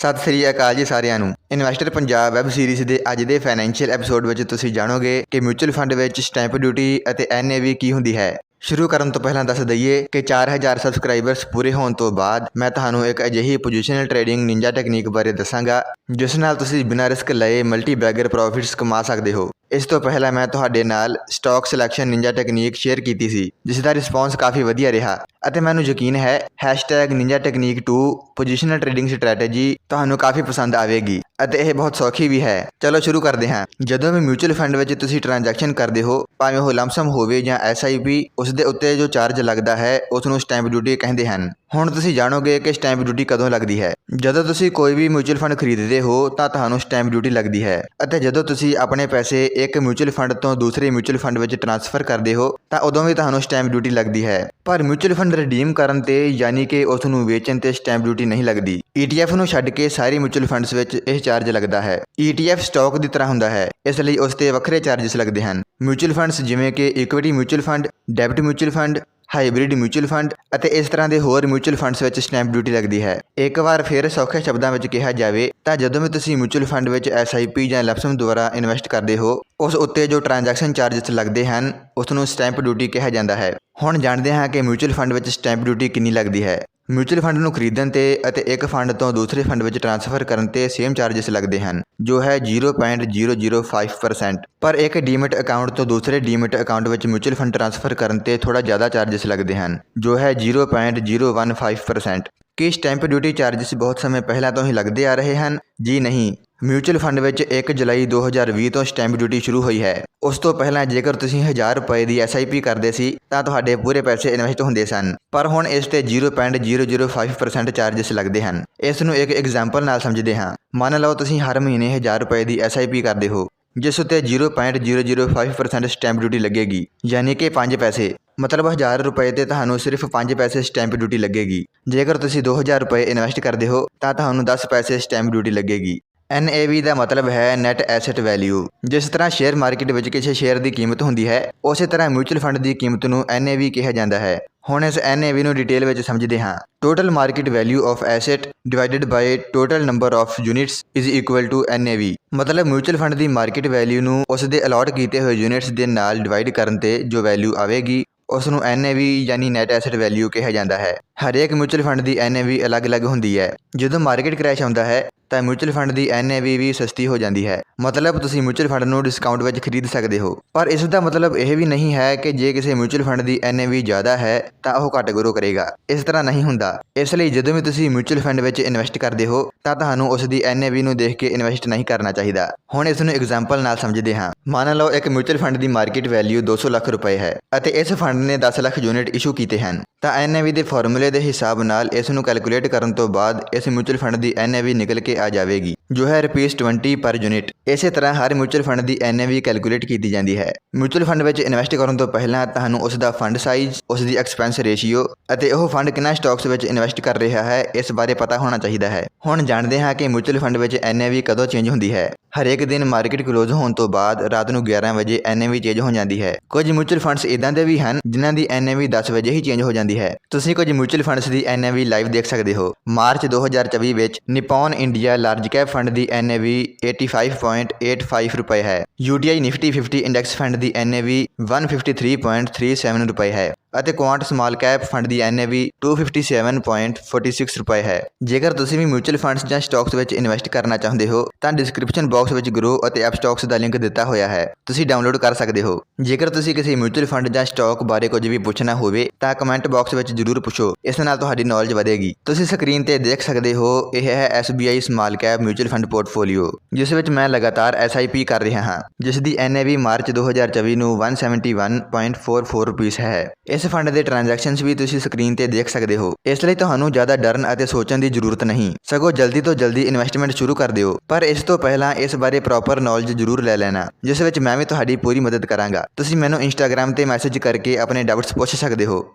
ਸਤਿ ਸ੍ਰੀ ਅਕਾਲ ਜੀ ਸਾਰਿਆਂ ਨੂੰ। ਇਨਵੈਸਟਰ ਪੰਜਾਬ ਵੈਬ ਸੀਰੀਜ਼ ਦੇ ਅੱਜ ਦੇ ਫਾਈਨੈਂਸ਼ੀਅਲ ਐਪੀਸੋਡ ਵਿੱਚ ਤੁਸੀਂ ਜਾਣੋਗੇ ਕਿ ਮਿਊਚੁਅਲ ਫੰਡ ਵਿੱਚ ਸਟੈਂਪ ਡਿਊਟੀ ਅਤੇ ਐਨਏਵੀ ਕੀ ਹੁੰਦੀ ਹੈ। ਸ਼ੁਰੂ ਕਰਨ ਤੋਂ ਪਹਿਲਾਂ ਦੱਸ ਦਈਏ ਕਿ 4000 ਸਬਸਕ੍ਰਾਈਬਰਸ ਪੂਰੇ ਹੋਣ ਤੋਂ ਬਾਅਦ ਮੈਂ ਤੁਹਾਨੂੰ ਇੱਕ ਅਜਿਹੀ ਪੋਜੀਸ਼ਨਲ ਟ੍ਰੇਡਿੰਗ ਨਿੰਜਾ ਟੈਕਨੀਕ ਬਾਰੇ ਦੱਸਾਂਗਾ, ਜਿਸ ਨਾਲ ਤੁਸੀਂ ਬਿਨਾਂ ਰਿਸਕ ਲਏ ਮਲਟੀ ਬੈਗਰ ਪ੍ਰੋਫਿਟਸ ਕਮਾ ਸਕਦੇ ਹੋ। ਇਸ ਤੋਂ ਪਹਿਲਾਂ ਮੈਂ ਤੁਹਾਡੇ ਨਾਲ stock selection ninja technique share ਕੀਤੀ ਸੀ ਜਿਸ ਦਾ ਰਿਸਪੌਂਸ ਕਾਫੀ ਵਧੀਆ ਰਿਹਾ ਅਤੇ ਮੈਨੂੰ ਯਕੀਨ ਹੈ #ninjatechnique2 ਪੋਜੀਸ਼ਨਲ ਟ੍ਰੇਡਿੰਗ ਸਟ੍ਰੈਟੇਜੀ ਤੁਹਾਨੂੰ ਕਾਫੀ ਪਸੰਦ ਆਵੇਗੀ ਅਤੇ ਇਹ ਬਹੁਤ ਸੌਖੀ ਵੀ ਹੈ। ਚਲੋ ਸ਼ੁਰੂ ਕਰਦੇ ਹਾਂ। ਜਦੋਂ ਵੀ ਮਿਊਚੁਅਲ ਫੰਡ ਵਿੱਚ ਤੁਸੀਂ ਟ੍ਰਾਂਜੈਕਸ਼ਨ ਕਰਦੇ ਹੋ, ਭਾਵੇਂ ਉਹ ਲੰਮਸਮ ਹੋਵੇ ਜਾਂ ਐਸਆਈਪੀ ਉਸ ਦੇ ਉੱਤੇ ਜੋ ਚਾਰਜ ਲੱਗਦਾ ਹੈ ਉਸ ਨੂੰ ਸਟੈਂਪ ਡਿਊਟੀ ਕਹਿੰਦੇ ਹਨ। ਹੁਣ ਤੁਸੀਂ ਜਾਣੋਗੇ ਕਿ ਸਟੈਂਪ ਡਿਊਟੀ ਕਦੋਂ ਲੱਗਦੀ ਹੈ। ਜਦੋਂ ਤੁਸੀਂ ਕੋਈ ਵੀ ਮਿਊਚੁਅਲ ਫੰਡ ਖਰੀਦਦੇ ਹੋ, ਤਾਂ ਤੁਹਾਨੂੰ ਸਟੈਂਪ ਡਿਊਟੀ ਲੱਗਦੀ ਹੈ। ਅਤੇ ਜਦੋਂ ਤੁਸੀਂ ਆਪਣੇ ਪੈਸੇ ਇੱਕ ਮਿਊਚੁਅਲ ਫੰਡ ਤੋਂ ਦੂਸਰੇ ਮਿਊਚੁਅਲ ਫੰਡ ਵਿੱਚ ਟ੍ਰਾਂਸਫਰ ਕਰਦੇ ਹੋ, ਤਾਂ ਉਦੋਂ ਵੀ ਤੁਹਾਨੂੰ ਸਟੈਂਪ ਡਿਊਟੀ ਲੱਗਦੀ ਹੈ। ਪਰ ਮਿਊਚੁਅਲ ਫੰਡ ਰਿਡੀਮ ਕਰਨ ਤੇ ਯਾਨੀ ਕਿ ਉਸ ਨੂੰ ਵੇਚਣ ਤੇ ਸਟੈਂਪ ਡਿਊਟੀ ਨਹੀਂ ਲੱਗਦੀ। ETF ਨੂੰ ਛੱਡ ਕੇ ਸਾਰੇ ਮਿਊਚੁਅਲ ਫੰਡਸ ਵਿੱਚ ਇਹ ਚਾਰਜ ਲੱਗਦਾ ਹੈ। ETF ਸਟਾਕ ਦੀ ਤਰ੍ਹਾਂ ਹੁੰਦਾ ਹੈ, ਇਸ ਲਈ ਉਸ ਤੇ ਵੱਖਰੇ ਚਾਰजेस ਲੱਗਦੇ ਹਨ। ਮਿਊਚੁਅਲ ਫੰਡਸ ਜਿਵੇਂ ਕਿ equity mutual fund debit mutual fund hybrid mutual fund ਅਤੇ ਇਸ ਤਰ੍ਹਾਂ ਦੇ ਹੋਰ ਮਿਊਚੁਅਲ ਫੰਡਸ ਵਿੱਚ ਸਟੈਂਪ ਡਿਊਟੀ ਲੱਗਦੀ ਹੈ। ਇੱਕ ਵਾਰ ਫਿਰ ਸੌਖੇ ਸ਼ਬਦਾਂ ਵਿੱਚ ਕਿਹਾ ਜਾਵੇ ਤਾਂ ਜਦੋਂ ਵੀ ਤੁਸੀਂ ਮਿਊਚੁਅਲ ਫੰਡ ਵਿੱਚ ਐਸਆਈਪੀ ਜਾਂ ਲਪਸਮ ਦੁਆਰਾ ਇਨਵੈਸਟ ਕਰਦੇ ਹੋ, ਉਸ ਉੱਤੇ ਜੋ ਟ੍ਰਾਂਜੈਕਸ਼ਨ ਚਾਰजेस ਲੱਗਦੇ ਹਨ, ਉਸ ਨੂੰ ਸਟੈਂਪ ਡਿਊਟੀ ਕਿਹਾ ਜਾਂਦਾ ਹੈ। ਹੁਣ ਜਾਣਦੇ ਹਾਂ ਕਿ ਮਿਊਚੁਅਲ ਫੰਡ ਵਿੱਚ ਸਟੈਂਪ ਡਿਊਟੀ ਕਿੰਨੀ ਲੱਗਦੀ ਹੈ। ਮਿਊਚੁਅਲ ਫੰਡ ਨੂੰ ਖਰੀਦਣ ਤੇ ਅਤੇ ਇੱਕ ਫੰਡ ਤੋਂ ਦੂਸਰੇ ਫੰਡ ਵਿੱਚ ਟ੍ਰਾਂਸਫਰ ਕਰਨ ਤੇ ਸੇਮ ਚਾਰजेस ਲੱਗਦੇ ਹਨ, ਜੋ ਹੈ 0.005% ਪਰ ਇੱਕ ਡੀਮਿਟ ਅਕਾਊਂਟ ਤੋਂ ਦੂਸਰੇ ਡੀਮਿਟ ਅਕਾਊਂਟ ਵਿੱਚ ਮਿਊਚੁਅਲ ਫੰਡ ਟ੍ਰਾਂਸਫਰ ਕਰਨ ਤੇ ਥੋੜਾ ਜ਼ਿਆਦਾ ਚਾਰजेस ਲੱਗਦੇ ਹਨ, ਜੋ ਹੈ 0.015% ਕੀ ਸਟੈਂਪ ਡਿਊਟੀ ਚਾਰजेस ਬਹੁਤ ਸਮੇਂ ਪਹਿਲਾਂ ਤੋਂ ਹੀ ਲੱਗਦੇ ਆ ਰਹੇ ਹਨ? ਜੀ ਨਹੀਂ। ਮਿਊਚੁਅਲ ਫੰਡ ਵਿੱਚ 1 ਜੁਲਾਈ 2020 ਤੋਂ ਸਟੈਂਪ ਡਿਊਟੀ ਸ਼ੁਰੂ ਹੋਈ ਹੈ। ਉਸ ਤੋਂ ਪਹਿਲਾਂ ਜੇਕਰ ਤੁਸੀਂ 1000 ਰੁਪਏ ਦੀ ਐਸਆਈਪੀ ਕਰਦੇ ਸੀ, ਤਾਂ ਤੁਹਾਡੇ ਪੂਰੇ ਪੈਸੇ ਇਨਵੈਸਟ ਹੁੰਦੇ ਸਨ। ਪਰ ਹੁਣ ਇਸ ਤੇ 0.005% ਚਾਰजेस ਲੱਗਦੇ ਹਨ। ਇਸ ਨੂੰ ਇੱਕ ਐਗਜ਼ਾਮਪਲ ਨਾਲ ਸਮਝਦੇ ਹਾਂ। ਮੰਨ ਲਓ ਤੁਸੀਂ ਹਰ ਮਹੀਨੇ 1000 ਰੁਪਏ ਦੀ ਐਸਆਈਪੀ ਕਰਦੇ ਹੋ, ਜਿਸ ਉੱਤੇ 0.005% ਸਟੈਂਪ ਡਿਊਟੀ ਲੱਗੇਗੀ। ਯਾਨੀ ਕਿ 5 ਪੈਸੇ। ਮਤਲਬ 1000 ਰੁਪਏ ਤੇ ਤੁਹਾਨੂੰ ਸਿਰਫ 5 ਪੈਸੇ ਸਟੈਂਪ ਡਿਊਟੀ ਲੱਗੇਗੀ। ਜੇਕਰ ਤੁਸੀਂ 2000 ਰੁਪਏ ਇਨਵੈਸਟ ਕਰਦੇ ਹੋ, ਤਾਂ ਤੁਹਾਨੂੰ 10 ਪੈਸੇ ਸਟੈਂਪ ਡਿਊਟੀ ਲੱਗੇਗੀ। NAV ਦਾ ਮਤਲਬ ਹੈ ਨੈਟ ਐਸੈਟ ਵੈਲਿਊ ਜਿਸ ਤਰ੍ਹਾਂ ਸ਼ੇਅਰ ਮਾਰਕੀਟ ਵਿੱਚ ਕਿਸੇ ਸ਼ੇਅਰ ਦੀ ਕੀਮਤ ਹੁੰਦੀ ਹੈ, ਉਸੇ ਤਰ੍ਹਾਂ ਮਿਊਚੁਅਲ ਫੰਡ ਦੀ ਕੀਮਤ ਨੂੰ NAV ਕਿਹਾ ਜਾਂਦਾ ਹੈ। ਹੁਣ ਇਸ NAV ਨੂੰ ਡਿਟੇਲ ਵਿੱਚ ਸਮਝਦੇ ਹਾਂ। Total market value of asset divided by total number of units is equal to NAV ਮਤਲਬ ਮਿਊਚੁਅਲ ਫੰਡ ਦੀ ਮਾਰਕੀਟ ਵੈਲਿਊ ਨੂੰ ਉਸ ਦੇ ਅਲਾਟ ਕੀਤੇ ਹੋਏ ਯੂਨਿਟਸ ਦੇ ਨਾਲ ਡਿਵਾਈਡ ਕਰਨ ਤੇ ਜੋ ਵੈਲਿਊ ਆਵੇਗੀ ਉਸ ਨੂੰ NAV ਯਾਨੀ ਨੈਟ ਐਸੈਟ ਵੈਲਿਊ ਕਿਹਾ ਜਾਂਦਾ ਹੈ। ਹਰੇਕ ਮਿਊਚੁਅਲ ਫੰਡ ਦੀ NAV ਅਲੱਗ-ਅਲੱਗ ਹੁੰਦੀ ਹੈ। ਜਦੋਂ ਮਾਰਕੀਟ ਕ੍ਰੈਸ਼ ਆਉਂਦਾ ਹੈ, ਤਾਂ ਮਿਊਚੁਅਲ ਫੰਡ ਦੀ NAV ਵੀ ਸਸਤੀ ਹੋ ਜਾਂਦੀ ਹੈ। ਮਤਲਬ ਤੁਸੀਂ ਮਿਊਚੁਅਲ ਫੰਡ ਨੂੰ ਡਿਸਕਾਊਂਟ ਵਿੱਚ ਖਰੀਦ ਸਕਦੇ ਹੋ। ਪਰ ਇਸ ਦਾ ਮਤਲਬ ਇਹ ਵੀ ਨਹੀਂ ਹੈ ਕਿ ਜੇ ਕਿਸੇ ਮਿਊਚੁਅਲ ਫੰਡ ਦੀ NAV ਜ਼ਿਆਦਾ ਹੈ, ਤਾਂ ਉਹ ਘੱਟ ਗਰੋ ਕਰੇਗਾ। ਇਸ ਤਰ੍ਹਾਂ ਨਹੀਂ ਹੁੰਦਾ। ਇਸ ਲਈ ਜਦੋਂ ਵੀ ਤੁਸੀਂ ਮਿਊਚੁਅਲ ਫੰਡ ਵਿੱਚ ਇਨਵੈਸਟ ਕਰਦੇ ਹੋ, ਤਾਂ ਤੁਹਾਨੂੰ ਉਸ ਦੀ NAV ਨੂੰ ਦੇਖ ਕੇ ਇਨਵੈਸਟ ਨਹੀਂ ਕਰਨਾ ਚਾਹੀਦਾ। ਹੁਣ ਇਸ ਨੂੰ ਐਗਜ਼ਾਮਪਲ ਨਾਲ ਸਮਝਦੇ ਹਾਂ। ਮੰਨ ਲਓ ਇੱਕ ਮਿਊਚੁਅਲ ਫੰਡ ਦੀ ਮਾਰਕੀਟ ਵੈਲਿਊ 200 ਲੱਖ ਰੁਪਏ ਹੈ ਅਤੇ ਇਸ ਫੰਡ ਨੇ ਦਸ ਲੱਖ ਯੂਨਿਟ ਇਸ਼ੂ ਕੀਤੇ ਹਨ। ਤਾਂ NAV ਦੇ ਫਾਰਮੂਲੇ ਦੇ ਹਿਸਾਬ ਨਾਲ ਇਸ ਨੂੰ ਕੈਲਕੂਲੇਟ ਕਰਨ ਤੋਂ ਬਾਅਦ ਇਸ ਮਿਊਚੁਅਲ ਫੰਡ ਦੀ NAV ਨਿਕਲ ਕੇ ਆ ਜਾਵੇਗੀ, ਜੋ ਹੈ ਰੁਪੀਸ 20 ਪਰ ਯੂਨਿਟ। ਇਸੇ ਤਰ੍ਹਾਂ ਹਰ ਮਿਊਚੁਅਲ ਫੰਡ ਦੀ NAV ਕੈਲਕੂਲੇਟ ਕੀਤੀ ਜਾਂਦੀ ਹੈ। ਮਿਊਚੁਅਲ ਫੰਡ ਵਿੱਚ ਇਨਵੈਸਟ ਕਰਨ ਤੋਂ ਪਹਿਲਾਂ ਤੁਹਾਨੂੰ ਉਸ ਦਾ ਫੰਡ ਸਾਈਜ਼, ਉਸ ਦੀ ਐਕਸਪੈਂਸ ਰੇਸ਼ੀਓ ਅਤੇ ਉਹ ਫੰਡ ਕਿੰਨਾ ਸਟਾਕਸ ਵਿੱਚ ਇਨਵੈਸਟ ਕਰ ਰਿਹਾ ਹੈ, ਇਸ ਬਾਰੇ ਪਤਾ ਹੋਣਾ ਚਾਹੀਦਾ ਹੈ। ਹੁਣ ਜਾਣਦੇ ਹਾਂ ਕਿ ਮਿਊਚੁਅਲ ਫੰਡ ਵਿੱਚ NAV ਕਦੋਂ ਚੇਂਜ ਹੁੰਦੀ ਹੈ। ਹਰੇਕ ਦਿਨ ਮਾਰਕੀਟ ਕਲੋਜ਼ ਹੋਣ ਤੋਂ ਬਾਅਦ ਰਾਤ ਨੂੰ 11 ਵਜੇ NAV ਚੇਂਜ ਹੋ ਜਾਂਦੀ ਹੈ। ਕੁਝ ਮਿਊਚੁਅਲ ਫੰਡਸ ਇਦਾਂ ਦੇ ਵੀ ਹਨ, ਜਿਨ੍ਹਾਂ ਦੀ NAV 10 ਵਜੇ ਹੀ ਚੇਂਜ ਹੋ ਜਾਂਦੀ ਹੈ। ਤੁਸੀਂ ਕੁਝ ਮਿਊਚੁਅਲ ਫੰਡਸ ਦੀ NAV ਲਾਈਵ ਦੇਖ ਸਕਦੇ ਹੋ। ਮਾਰਚ 2024 ਵਿੱਚ Nippon India large cap fund ਦੀ NAV 85.85 ਰੁਪਏ ਹੈ। UTI ਨਿਫਟੀ 50 ਇੰਡੈਕਸ ਫੰਡ ਦੀ NAV 153.37 ਰੁਪਏ ਹੈ। ਅਤੇ ਕੁਆਂਟ ਸਮਾਲ ਕੈਪ ਫੰਡ ਦੀ NAV 257.46 ਰੁਪਏ ਹੈ। ਜੇਕਰ ਤੁਸੀਂ ਵੀ ਮਿਊਚੁਅਲ ਫੰਡਸ ਜਾਂ ਸਟਾਕਸ ਵਿੱਚ ਇਨਵੈਸਟ ਕਰਨਾ ਚਾਹੁੰਦੇ ਹੋ, ਤਾਂ ਡਿਸਕ੍ਰਿਪਸ਼ਨ ਬਾਕਸ ਵਿੱਚ ਗਰੋ ਅਤੇ ਐਪ ਸਟਾਕਸ ਦਾ ਲਿੰਕ ਦਿੱਤਾ ਹੋਇਆ ਹੈ। ਤੁਸੀਂ ਡਾਊਨਲੋਡ ਕਰ ਸਕਦੇ ਹੋ। ਜੇਕਰ ਤੁਸੀਂ ਕਿਸੇ ਮਿਊਚੁਅਲ ਫੰਡ ਜਾਂ ਸਟਾਕ ਬਾਰੇ ਕੁਝ ਵੀ ਪੁੱਛਣਾ ਹੋਵੇ, ਤਾਂ ਕਮੈਂਟ ਬਾਕਸ ਵਿੱਚ ਜਰੂਰ ਪੁੱਛੋ। ਇਸ ਨਾਲ ਤੁਹਾਡੀ ਨੌਲੇਜ ਵਧੇਗੀ। ਤੁਸੀਂ ਸਕਰੀਨ ਤੇ ਦੇਖ ਸਕਦੇ ਹੋ, ਇਹ ਹੈ SBI small cap mutual fund portfolio ਜਿਸ ਵਿੱਚ ਮੈਂ ਲਗਾਤਾਰ SIP ਕਰ ਰਿਹਾ ਹਾਂ, ਜਿਸ ਦੀ NAV ਮਾਰਚ 2024 ਨੂੰ 171.44 ਰੁਪੀਸ ਹੈ। ਇਸ ਫੰਡ ਦੇ ਟ੍ਰਾਂਜੈਕਸ਼ਨਸ ਵੀ ਤੁਸੀਂ ਸਕਰੀਨ ਤੇ ਦੇਖ ਸਕਦੇ ਹੋ। ਇਸ ਲਈ ਤੁਹਾਨੂੰ ਜ਼ਿਆਦਾ ਡਰਨ ਅਤੇ ਸੋਚਣ ਦੀ ਜ਼ਰੂਰਤ ਨਹੀਂ। ਸਗੋਂ ਜਲਦੀ ਤੋਂ ਜਲਦੀ ਇਨਵੈਸਟਮੈਂਟ ਸ਼ੁਰੂ ਕਰ ਦਿਓ। ਪਰ ਇਸ ਤੋਂ ਪਹਿਲਾਂ ਇਸ ਬਾਰੇ ਪ੍ਰੋਪਰ ਨੌਲੇਜ ਜ਼ਰੂਰ ਲੈ ਲੈਣਾ, ਜਿਸ ਵਿੱਚ ਮੈਂ ਵੀ ਤੁਹਾਡੀ ਪੂਰੀ ਮਦਦ ਕਰਾਂਗਾ। ਤੁਸੀਂ ਮੈਨੂੰ ਇੰਸਟਾਗ੍ਰam ਤੇ ਮੈਸੇਜ ਕਰਕੇ ਆਪਣੇ ਡਾਊਟਸ ਪੁੱਛ ਸਕਦੇ ਹੋ।